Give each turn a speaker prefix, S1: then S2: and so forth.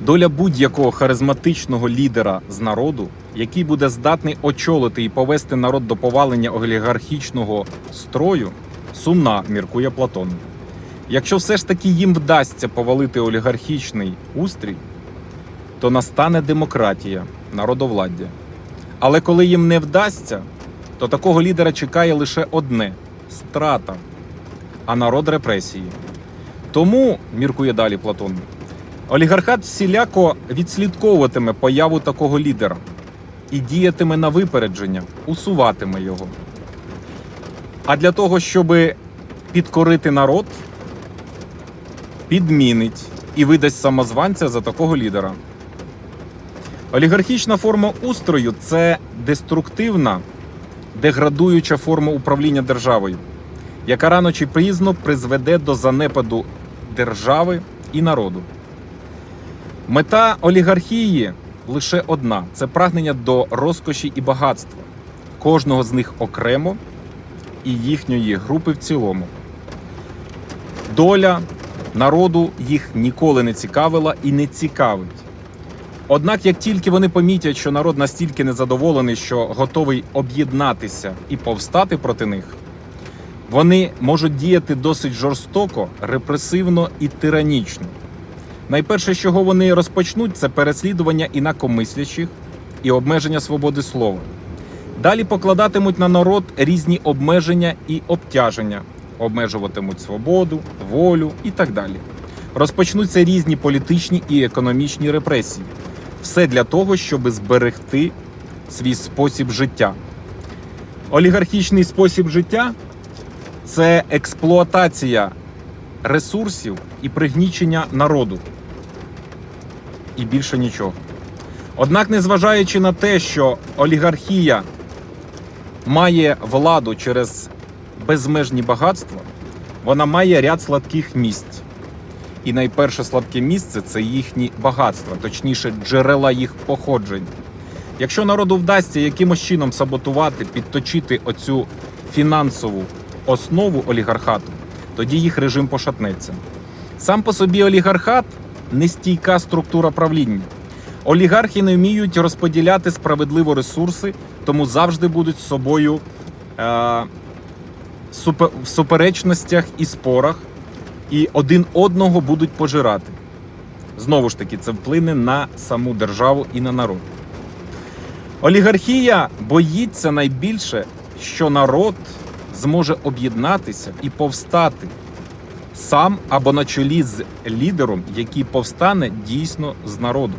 S1: Доля будь-якого харизматичного лідера з народу, який буде здатний очолити і повести народ до повалення олігархічного строю, сумна, міркує Платон. Якщо все ж таки їм вдасться повалити олігархічний устрій, то настане демократія, народовладдя. Але коли їм не вдасться, то такого лідера чекає лише одне страта, а народ репресії. Тому, міркує далі Платон, олігархат всіляко відслідковуватиме появу такого лідера і діятиме на випередження, усуватиме його. А для того, щоб підкорити народ, підмінить і видасть самозванця за такого лідера. Олігархічна форма устрою це деструктивна, деградуюча форма управління державою, яка рано чи пізно призведе до занепаду держави і народу. Мета олігархії лише одна це прагнення до розкоші і багатства, кожного з них окремо і їхньої групи в цілому. Доля народу їх ніколи не цікавила і не цікавить. Однак, як тільки вони помітять, що народ настільки незадоволений, що готовий об'єднатися і повстати проти них, вони можуть діяти досить жорстоко, репресивно і тиранічно. Найперше, чого вони розпочнуть, це переслідування інакомислячих і обмеження свободи слова. Далі покладатимуть на народ різні обмеження і обтяження, обмежуватимуть свободу, волю і так далі. Розпочнуться різні політичні і економічні репресії. Все для того, щоб зберегти свій спосіб життя. Олігархічний спосіб життя це експлуатація ресурсів і пригнічення народу. І більше нічого. Однак, незважаючи на те, що олігархія має владу через безмежні багатства, вона має ряд слабких місць. І найперше слабке місце це їхні багатства, точніше, джерела їх походжень. Якщо народу вдасться якимось чином саботувати, підточити оцю фінансову основу олігархату, тоді їх режим пошатнеться. Сам по собі олігархат нестійка структура правління. Олігархи не вміють розподіляти справедливо ресурси, тому завжди будуть з собою е, в суперечностях і спорах, і один одного будуть пожирати. Знову ж таки, це вплине на саму державу і на народ. Олігархія боїться найбільше, що народ зможе об'єднатися і повстати сам або на чолі з лідером, який повстане дійсно з народу.